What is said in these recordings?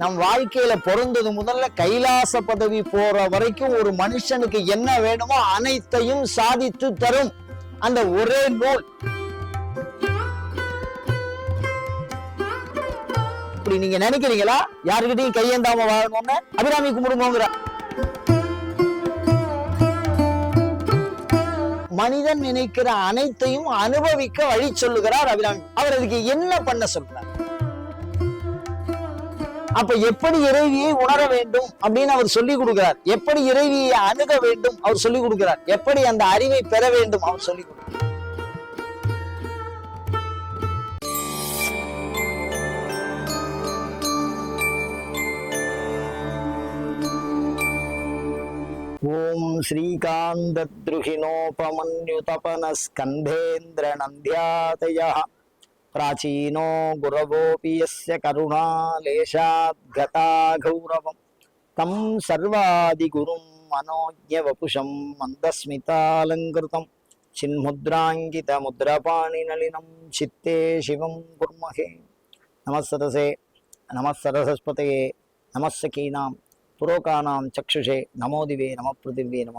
நம் வாழ்க்கையில பிறந்தது முதல்ல கைலாச பதவி போற வரைக்கும் ஒரு மனுஷனுக்கு என்ன வேணுமோ அனைத்தையும் சாதித்து தரும். அந்த ஒரே நூல். இப்படி நீங்க நினைக்கிறீங்களா? யாருக்கிட்டையும் கையேந்தாம வாழணும்னு? அபிராமி கும்பிடுங்கிற மனிதன் நினைக்கிற அனைத்தையும் அனுபவிக்க வழி சொல்லுகிறார் அபிராமி. அவர் அதுக்கு என்ன பண்ண சொல்றார்? அப்ப எப்படி இறைவியை உணர வேண்டும் அப்படின்னு அவர் சொல்லி கொடுக்கிறார். எப்படி இறைவியை அணுக வேண்டும் அவர் சொல்லி கொடுக்கிறார். எப்படி அந்த அறிவை பெற வேண்டும் அவர் சொல்லி கொடுக்கிறார். ஓம் ஸ்ரீகாந்த ప్రాచీనో గురవోపి యస్య కరుణాలేశాద్గతా గౌరవం తం సర్వాదిగురుం మనోజ్ఞవపుషం మందస్మితాలంకృతం. చిన్ముద్రాంకితముద్రపాణినళినం చిత్తే శివం కుర్మహే. నమస్సరసే నమస్సరసస్పతయే నమస్సకీనాం పురోకానాం చక్షుషే నమోదివే నమ పృథివే నమ.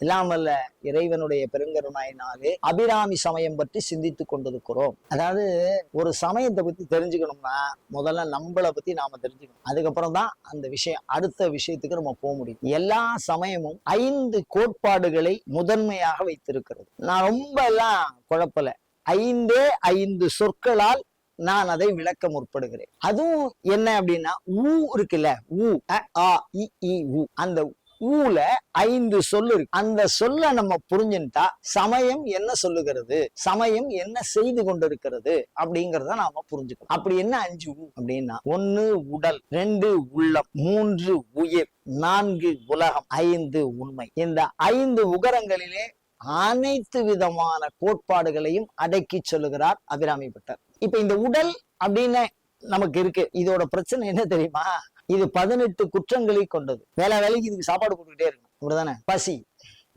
இல்லாமல்ல இறைவனுடைய பெருங்கருணாயினாலே அபிராமி சமயம் பற்றி சிந்தித்து கொண்டிருக்கிறோம். அதாவது ஒரு சமயத்தை பத்தி தெரிஞ்சுக்கணும்னா முதல்ல நம்மளை பத்தி நாம தெரிஞ்சுக்கணும். அதுக்கப்புறம் தான் அந்த விஷயம் அடுத்த விஷயத்துக்கு நம்ம போக முடியும். எல்லா சமயமும் ஐந்து கோட்பாடுகளை முதன்மையாக வைத்திருக்கிறது. நான் ரொம்ப எல்லாம் குழப்பல. ஐந்தே ஐந்து சொற்களால் நான் அதை விளக்க முற்படுகிறேன். அதுவும் என்ன அப்படின்னா ஊ இருக்குல்ல ஊ அ, ஆ இ, உ அந்த ஊல ஐந்து சொல்லு இருக்கு. அந்த சொல்ல நம்ம புரிஞ்சுட்டா சமயம் என்ன சொல்லுகிறது சமயம் என்ன செய்து கொண்டிருக்கிறது அப்படிங்கறத நாம புரிஞ்சுக்கணும். அப்படி என்ன அஞ்சு ஊ அப்படின்னா ஒன்னு உடல் ரெண்டு உள்ளம் மூன்று உயிர் நான்கு உலகம் ஐந்து உண்மை. இந்த ஐந்து உகரங்களிலே அனைத்து விதமான கோட்பாடுகளையும் அடக்கி சொல்லுகிறார் அபிராமி பட்டர். இப்ப இந்த உடல் அப்படின்னு நமக்கு இருக்கு. இதோட பிரச்சனை என்ன தெரியுமா? இது பதினெட்டு குற்றங்களை கொண்டது. வேலை வேலைக்கு இதுக்கு சாப்பாடு போட்டுக்கிட்டே இருக்கணும். அப்படிதானே? பசி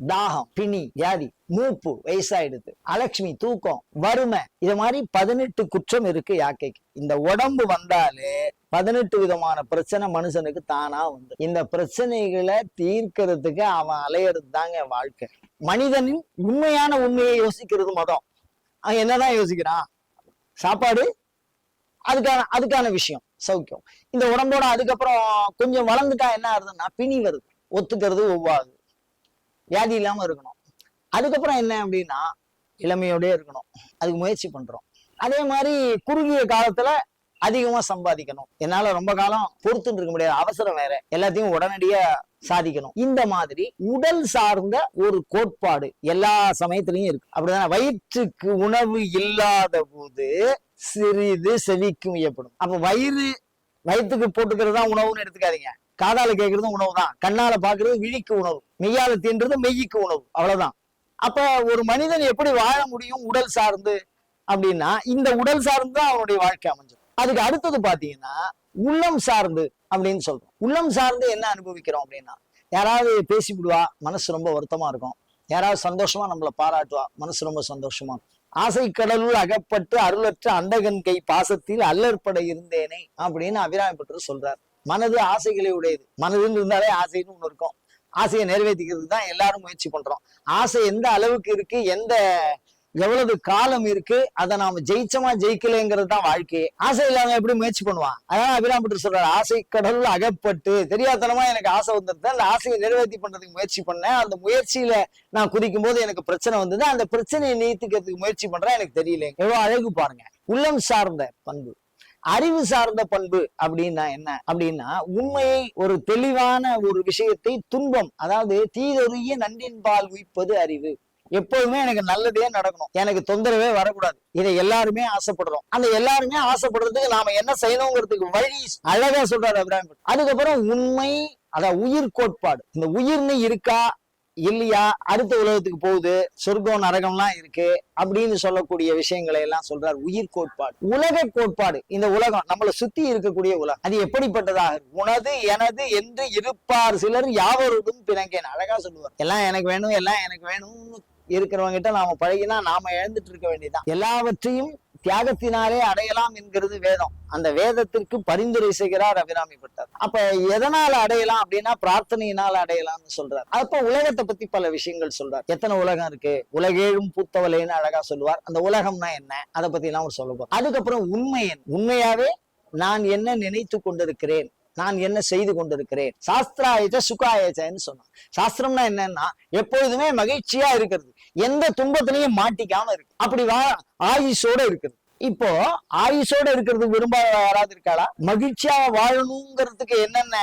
தாகம் பிணி வியாதி மூப்பு வயசாயிடுது. அலட்சுமி தூக்கம் வறுமை. இது மாதிரி பதினெட்டு குற்றம் இருக்கு யாக்கைக்கு. இந்த உடம்பு வந்தாலே பதினெட்டு விதமான பிரச்சனை மனுஷனுக்கு தானா வந்து. இந்த பிரச்சனைகளை தீர்க்கறதுக்கு அவன் அலையிறது தாங்க வாழ்க்கை. மனிதனின் உண்மையான உண்மையை யோசிக்கிறது மதம். அவன் என்னதான் யோசிக்கிறான்? சாப்பாடு? அதுக்கான அதுக்கான விஷயம். சௌக்கியம். இந்த உடம்போட அதுக்கப்புறம் கொஞ்சம் வளர்ந்துட்டா என்ன ஆகுதுன்னா பிணி வருது. ஒத்துக்கிறது ஒவ்வாது. வியாதி இல்லாம இருக்கணும். அதுக்கப்புறம் என்ன அப்படின்னா இளமையோடய இருக்கணும். அதுக்கு முயற்சி பண்றோம். அதே மாதிரி குறுகிய காலத்துல அதிகமா சம்பாதிக்கணும். என்னால ரொம்ப காலம் பொறுத்துட்டு இருக்க முடியாது அவசரம் வேற. எல்லாத்தையும் உடனடியா சாதிக்கணும். இந்த மாதிரி உடல் சார்ந்த ஒரு கோட்பாடு எல்லா சமயத்திலையும் இருக்கு. அப்படிதான்? வயிற்றுக்கு உணவு இல்லாத போது சிறிது செவிக்கும் ஏற்படும். அப்ப வயிறு வயிற்றுக்கு போட்டுக்கிறது தான் உணவுன்னு எடுத்துக்காதீங்க. காதால கேட்கறதும் உணவு தான் கண்ணால பாக்குறது விழிக்கு உணவு. மெய்யால தீன்றது மெய்யிக்கு உணவு. அவ்வளவுதான். அப்ப ஒரு மனிதன் எப்படி வாழ முடியும் உடல் சார்ந்து அப்படின்னா இந்த உடல் சார்ந்து தான் அவனுடைய வாழ்க்கை அமைஞ்சது. அதுக்கு அடுத்தது பாத்தீங்கன்னா உள்ளம் சார்ந்து அப்படின்னு சொல்றோம். உள்ளம் சார்ந்து என்ன அனுபவிக்கிறோம் அப்படின்னா யாராவது பேசிவிடுவா மனசு ரொம்ப வருத்தமா இருக்கும். யாராவது சந்தோஷமா நம்மளை பாராட்டுவா மனசு ரொம்ப சந்தோஷமா ஆசை கடலுள் அகப்பட்டு அருளற்ற அண்டகன் கை பாசத்தில் அல்லற்பட இருந்தேனே அப்படின்னு அபிராமப்பட்டு சொல்றார். மனது ஆசைகளை உடையது. மனதுன்னு இருந்தாலே ஆசைன்னு ஒண்ணு இருக்கும். ஆசையை நிறைவேற்றிக்கிறதுக்கு தான் எல்லாரும் முயற்சி பண்றோம். ஆசை எந்த அளவுக்கு இருக்கு எந்த எவ்வளவு காலம் இருக்கு? அதை நாம ஜெயிச்சமா ஜெயிக்கலைங்கிறது தான் வாழ்க்கையே ஆசை இல்லாம எப்படி முயற்சி பண்ணுவான்? அதான் அபிராம் சொல்றாரு ஆசை கடல்ல அகப்பட்டு. தெரியாதனமா எனக்கு ஆசை வந்துருது அந்த ஆசையை நிறைவேற்றி பண்றதுக்கு முயற்சி பண்ணேன். அந்த முயற்சியில நான் குதிக்கும் போது எனக்கு பிரச்சனை வந்தது. அந்த பிரச்சனையை நீத்துக்கிறதுக்கு முயற்சி பண்றேன். எனக்கு தெரியல. எவ்வளவு அழகு பாருங்க. உள்ளம் சார்ந்த பண்பு. அறிவு சார்ந்த பண்பு அப்படின்னா என்ன? அப்படின்னா உண்மையை ஒரு தெளிவான ஒரு விஷயத்தை துன்பம் அதாவது தீதொருகிய நன்றின் பால் உயிப்பது அறிவு. எப்போதுமே எனக்கு நல்லதே நடக்கணும். எனக்கு தொந்தரவே வரக்கூடாது. இதை எல்லாருமே ஆசைப்படுறோம். அந்த எல்லாருமே ஆசைப்படுறதுக்கு நாம என்ன செய்யணுங்கிறதுக்கு வழி அழகா சொல்றாரு அபிராமி அதுக்கப்புறம் உண்மை அதான் உயிர் கோட்பாடு. இந்த உயிர்னு இருக்கா இல்லையா அடுத்த உலகத்துக்கு போகுது சொர்க்கம் நரகம்லாம் இருக்கு அப்படின்னு சொல்லக்கூடிய விஷயங்களை எல்லாம் சொல்றார் உயிர் கோட்பாடு. உலக கோட்பாடு. இந்த உலகம் நம்மளை சுத்தி இருக்கக்கூடிய உலகம். அது எப்படிப்பட்டதாக? உனது எனது என்று இருப்பார் சிலர் யாவருடன் பிணங்கேன் அழகா சொல்லுவார். எல்லாம் எனக்கு வேணும் எல்லாம் எனக்கு வேணும்னு இருக்கிறவங்க கிட்ட நாம பழகினா நாம இழந்துட்டு இருக்க வேண்டியதுதான். எல்லாவற்றையும் தியாகத்தினாலே அடையலாம் என்கிறது வேதம். அந்த வேதத்திற்கு பரிந்துரை செய்கிறார் அபிராமி பட்டர். அப்ப எதனால அடையலாம் அப்படின்னா பிரார்த்தனையினால் அடையலாம்னு சொல்றார். அப்ப உலகத்தை பத்தி பல விஷயங்கள் சொல்றார். எத்தனை உலகம் இருக்கு? உலகேழும் பூத்தவலைன்னு அழகா சொல்லுவார். அந்த உலகம்னா என்ன? அதை பத்தி எல்லாம் அவர் சொல்ல போறோம் அதுக்கப்புறம் உண்மை உண்மையாவே நான் என்ன நினைத்து கொண்டிருக்கிறேன்? நான் என்ன செய்து கொண்டிருக்கிறேன்? சாஸ்திராயச்ச சுகாயச்சன்னு சொன்னான். சாஸ்திரம்னா என்னன்னா எப்பொழுதுமே மகிழ்ச்சியா இருக்கிறது. எந்த துன்பத்திலையும் மாட்டிக்காம இருக்கு. அப்படி வா ஆயுஷோட இருக்குது. இப்போ ஆயுஷோட இருக்கிறது விரும்பாத யாராவது இருக்காளா? மகிழ்ச்சியா வாழணுங்கிறதுக்கு என்னென்ன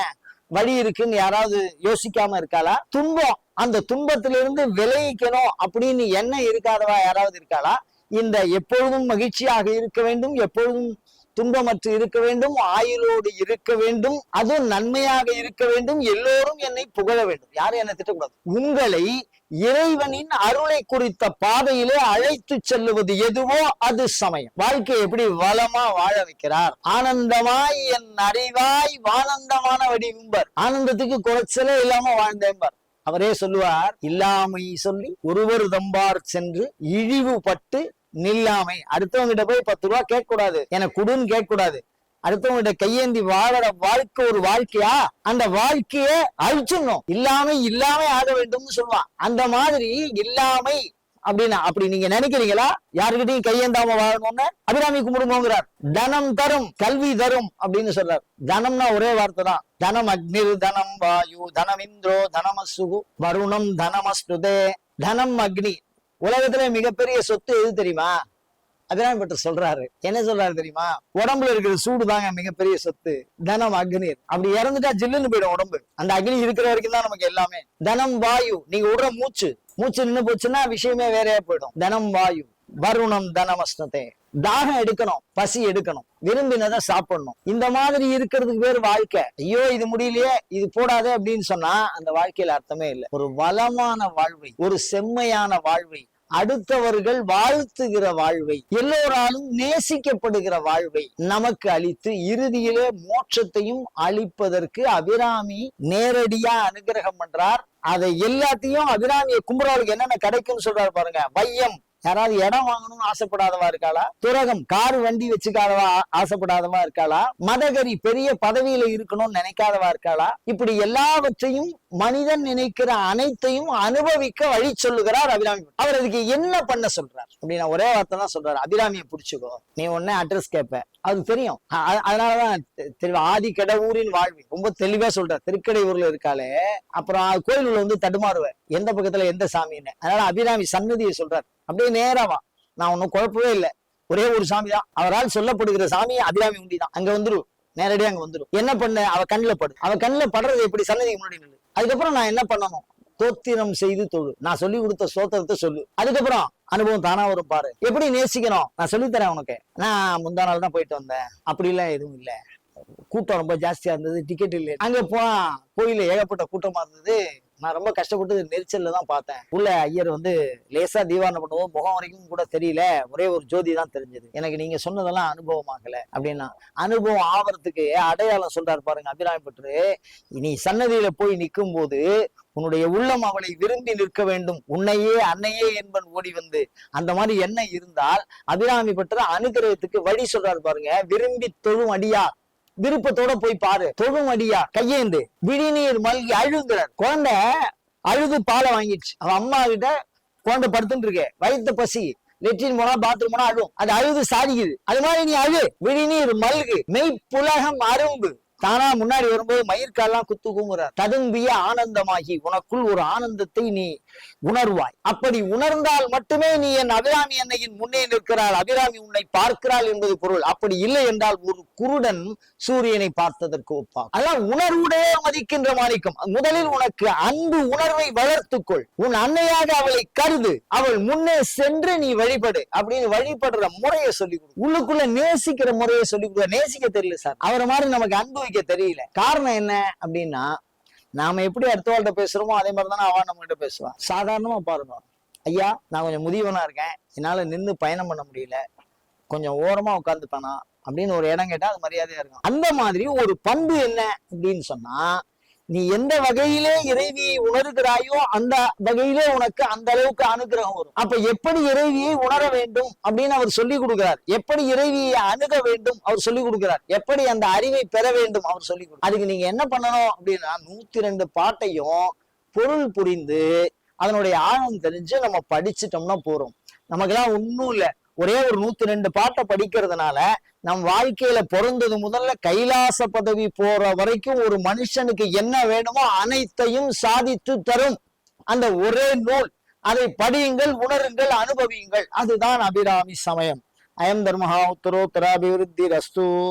வழி இருக்குன்னு யாராவது யோசிக்காம இருக்காளா? துன்பம். அந்த துன்பத்திலிருந்து விளைவிக்கணும் அப்படின்னு என்ன இருக்காதவா யாராவது இருக்காளா? இந்த எப்பொழுதும் மகிழ்ச்சியாக இருக்க வேண்டும் எப்பொழுதும் துன்பமற்று இருக்க வேண்டும் ஆயுளோடு இருக்க வேண்டும் அதுவும் நன்மையாக இருக்க வேண்டும் எல்லோரும் என்னை புகழ வேண்டும். யாரும் என்னை திட்டக்கூடாது. உங்களை இறைவனின் அருளை குறித்த பாதையிலே அழைத்து செல்லுவது எதுவோ அது சமயம். வாழ்க்கையை எப்படி வளமா வாழ வைக்கிறார்? ஆனந்தமாய் என் அறிவாய் வானந்தமான வடிவும்பர் ஆனந்தத்துக்கு குறைச்சலே இல்லாம வாழ்ந்தேன்பர் அவரே சொல்லுவார் இல்லாமை சொல்லி ஒருவர் தம்பார் சென்று இழிவுபட்டு நில்லாமை. அடுத்தவங்கிட்ட போய் பத்து ரூபா கேட்க கூடாது எனக்கு குடுன்னு கேட்க கூடாது அடுத்தவங்கிட்ட கையேந்தி வாழற வாழ்க்கை ஒரு வாழ்க்கையா? அந்த வாழ்க்கைய அழிச்சிடணும். இல்லாமை இல்லாம ஆக வேண்டும்னு சொல்லுவான். அந்த மாதிரி இல்லாமை அப்படின்னா அப்படி நீங்க நினைக்கிறீங்களா? யாருக்கிட்டையும் கையேந்தாம வாழணும்னு? அபிராமி கும்பிடுமோங்கிறார். தனம் தரும் கல்வி தரும் அப்படின்னு சொல்றார். தனம்னா ஒரே வார்த்தை தான். தனம் அக்னிர் தனம் வாயு தனம் இந்திரோ தனமசுகு வருணம் தனமஸ்துதே. தனம் அக்னி. உலகத்துல மிகப்பெரிய சொத்து எது தெரியுமா? அபிராமி பட்டர் சொல்றாரு. என்ன சொல்றாரு தெரியுமா? உடம்புல இருக்கிற சூடு தாங்க மிகப்பெரிய சொத்து. தனம் அக்னி. அப்படி இறந்துட்டா ஜில்லுன்னு போயிடும் உடம்பு. அந்த அக்னி இருக்கிற வரைக்கும் தான் நமக்கு எல்லாமே. தனம் வாயு. நீங்க விடுற மூச்சு. மூச்சு நின்னு போச்சுன்னா விஷயமே வேறையா போயிடும். தனம் வாயு. வருணம் தனமஸ்னதே தாகம் எடுக்கணும் பசி எடுக்கணும் விரும்பினதை சாப்பிடணும். இந்த மாதிரி இருக்கிறதுக்கு பேர் வாழ்க்கை. ஐயோ இது முடியலையே இது போடாதே அப்படின்னு சொன்னா அந்த வாழ்க்கையில அர்த்தமே இல்லை. ஒரு வளமான வாழ்வை ஒரு செம்மையான வாழ்வை அடுத்தவர்கள் வாழ்த்துகிற வாழ்வை எல்லோராலும் நேசிக்கப்படுகிற வாழ்வை நமக்கு அளித்து இறுதியிலே மோட்சத்தையும் அளிப்பதற்கு அபிராமி நேரடியா அனுகிரகம் பண்றார். அதை எல்லாத்தையும் அபிராமியை கும்புறவர்களுக்கு என்னென்ன கிடைக்கும்னு சொல்றாரு பாருங்க. வையம். யாராவது இடம் வாங்கணும்னு ஆசைப்படாதவா இருக்காளா? துரகம் கார் வண்டி வச்சுக்காதவா ஆசைப்படாதவா இருக்காளா? மதகரி பெரிய பதவியில இருக்கணும்னு நினைக்காதவா இருக்காளா? இப்படி எல்லாவற்றையும் மனிதன் நினைக்கிற அனைத்தையும் அனுபவிக்க வழி சொல்லுகிறார் அபிராமி. அவர் அதுக்கு என்ன பண்ண சொல்றார்? அப்படின்னா ஒரே வார்த்தை தான் சொல்றாரு. அபிராமியை புடிச்சுக்கோ. நீ உடனே அட்ரஸ் கேட்ப அது தெரியும். அதனாலதான் தெ- ஆதி கடவுரின் வாழ்வி. ரொம்ப தெளிவா சொல்ற திருக்கடை ஊர்ல இருக்காளே. அப்புறம் கோயிலுள்ள வந்து தடுமாறுவ. எந்த பக்கத்துல எந்த சாமின்னு. அதனால அபிராமி சன்னதியை சொல்றாரு. அப்படியே நேராவா நான் ஒன்னும் குழப்பவே இல்லை. ஒரே ஒரு சாமி தான். அவரால் சொல்லப்படுகிற சாமி அபிராமி உண்டி தான் அங்க வந்துரு. நேரடியா அங்க வந்துரும் என்ன பண்ண? அவ கண்ணுல படு. அவ கண்ணுல படுறது எப்படி? சன்னதிக்கு முன்னாடி நில்லு. அதுக்கப்புறம் நான் என்ன பண்ணணும்? தோத்திரம் செய்து தொழு. நான் சொல்லி கொடுத்த சோத்திரத்தை சொல்லு. அதுக்கப்புறம் அனுபவம் தானா வரும் பாரு. எப்படி நேசிக்கணும்? நான் சொல்லித்தரேன் உனக்கு. நான் முந்தா நாள் தான் போயிட்டு வந்தேன். அப்படி எல்லாம் எதுவும் இல்ல. கூட்டம் ரொம்ப ஜாஸ்தியா இருந்தது. டிக்கெட் இல்லை. அங்க போனா கோயில ஏகப்பட்ட கூட்டமா இருந்தது. நான் ரொம்ப கஷ்டப்பட்டு நெரிச்சல்ல தான் பார்த்தேன். உள்ள ஐயர் வந்து லேசா தீவாரணம் பண்ணுவோம் முகம் வரைக்கும் கூட தெரியல. ஒரே ஒரு ஜோதி தான் தெரிஞ்சது. எனக்கு நீங்க சொன்னதெல்லாம் அனுபவம் ஆகல. அப்படின்னா அனுபவம் ஆவறதுக்கு அடையாளம் சொல்றாரு பாருங்க அபிராமி பற்று. நீ சன்னதியில போய் நிற்கும் போது உன்னுடைய உள்ளம் அவளை விரும்பி நிற்க வேண்டும். உன்னையே அன்னையே என்பன் ஓடி வந்து அந்த மாதிரி என்ன இருந்தால் அபிராமி பற்ற அனுகிரகத்துக்கு வழி சொல்றாரு பாருங்க. விரும்பி தொழும் அடியார் விருப்பத்தோட போய் பாரு. தொழும் அடியா கையேந்து. விழிநீர் மல்கி அழுங்குறார் குழந்தை அழுது பாலை வாங்கிடுச்சு. அவன் அம்மா கிட்ட குழந்தை படுத்துட்டு இருக்கேன் வயிற்று பசி. லெட்ரின் போனா பாத்ரூம் போனா அழும் அது அழுது சாதிக்குது. அது மாதிரி நீ அழு. விழிநீர் மல்கு. மெய்ப்புலகம் அரும்பு. தானா முன்னாடி வரும்போது மயிர்காலாம் குத்து கூங்குறார். ததும்பிய ஆனந்தமாகி. உனக்குள் ஒரு ஆனந்தத்தை நீ உணர்வாய். அப்படி உணர்ந்தால் மட்டுமே நீ என் அபிராமி அன்னையின் முன்னே நிற்கிறாள். அபிராமி உன்னை பார்க்கிறாள் என்பது பொருள். அப்படி இல்லை என்றால் ஒரு குருடன் சூரியனை பார்த்ததற்கு ஒப்பாகும். அதான் உணர்வுடைய மதிக்கின்ற மாணிக்கம். முதலில் உனக்கு அன்பு உணர்வை வளர்த்துக்கொள். உன் அன்னையாக அவளை கருது. அவள் முன்னே சென்று நீ வழிபடு அப்படின்னு வழிபடுற முறையை சொல்லி கொடு. உள்ளுக்குள்ள நேசிக்கிற முறையை சொல்லி கொடு. நேசிக்க தெரியல சார். அவரை மாதிரி நமக்கு அன்பு வைக்க தெரியல. காரணம் என்ன அப்படின்னா நாம எப்படி அடுத்தவாள்கிட்ட பேசுறோமோ அதே மாதிரி தானே அவன் நம்ம கிட்ட பேசுவான் சாதாரணமா பாருங்க. ஐயா நான் கொஞ்சம் முதியவனா இருக்கேன். என்னால நின்னு பயணம் பண்ண முடியல. கொஞ்சம் ஓரமா உட்காந்துப்பேனா அப்படின்னு ஒரு இடம் கேட்டா அது மரியாதையா இருக்கும். அந்த மாதிரி ஒரு பண்பு என்ன அப்படின்னு சொன்னா நீ எந்த வகையிலே இறைவியை உணர்கிறாயோ அந்த வகையிலே உனக்கு அந்த அளவுக்கு அனுகிரகம் வரும். அப்ப எப்படி இறைவியை உணர வேண்டும் அப்படின்னு அவர் சொல்லி கொடுக்கிறார். எப்படி இறைவியை அணுக வேண்டும் அவர் சொல்லி கொடுக்கிறார். எப்படி அந்த அறிவை பெற வேண்டும் அவர் சொல்லி அதுக்கு நீங்க என்ன பண்ணணும் அப்படின்னா நூத்தி ரெண்டு பாட்டையும் பொருள் புரிந்து அதனுடைய ஆழம் தெரிஞ்சு நம்ம படிச்சுட்டோம்னா போறோம். நமக்கெல்லாம் ஒண்ணும் இல்ல. ஒரே ஒரு நூத்தி ரெண்டு பாட்டை படிக்கிறதுனால நம் வாழ்க்கையில பிறந்தது முதல்ல கைலாச பதவி போற வரைக்கும் ஒரு மனுஷனுக்கு என்ன வேணுமோ அனைத்தையும் சாதித்து தரும். அந்த ஒரே நூல். அதை படியுங்கள் உணருங்கள் அனுபவியுங்கள். அதுதான் அபிராமி சமயம். அயம் தர்மஹா உத்தரோத்தராபிவிருத்தி ரஸ்து